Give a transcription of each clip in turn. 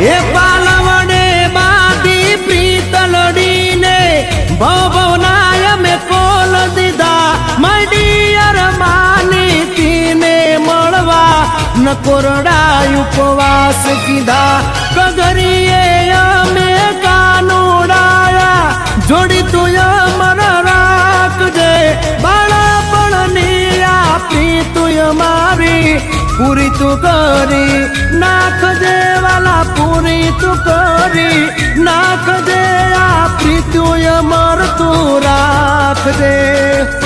એ પાલવડે બાદી પ્રીતલડીને ભવનાય મે call દીધા. મડિયર માની તીને મળવા ન કોરડા ઉપવાસ કીધા. કગરીએ અમે કાનોડાયા. જોડી તું અમર રાખજે. બાળપણની આપી તું મારી પૂરી તું કરી નાખજે વાલા પૂરી તું કરી નાખજે આપી પ્રીતું અમર તું રાખજે. એ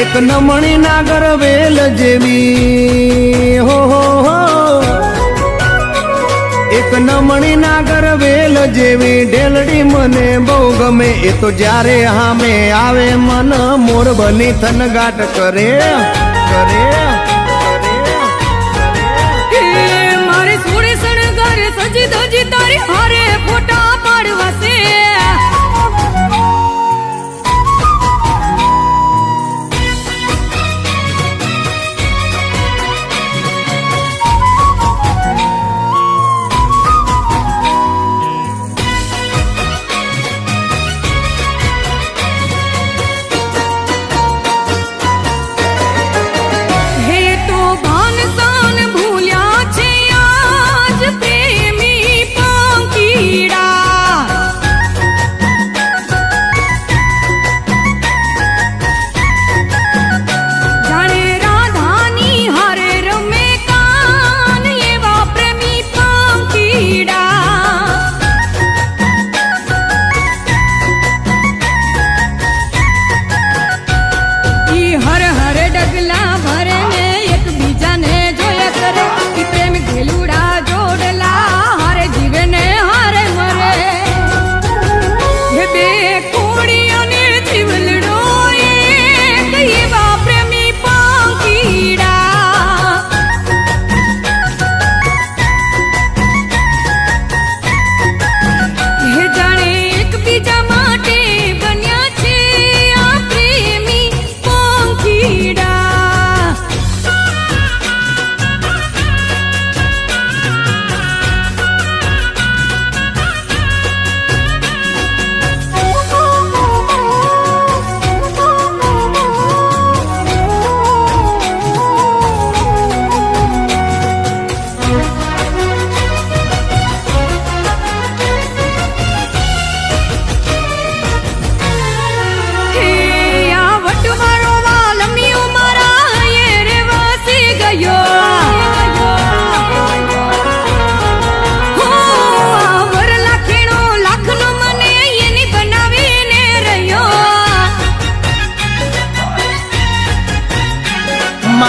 એક નમણી નાગર વેલ જેવી. હો હો એક નમણી નાગર વેલ જેવી. ઢેલડી મને બહુ ગમે. એ તો જ્યારે હામે આવે મન, મોર બની થનગાટ કરે કરે.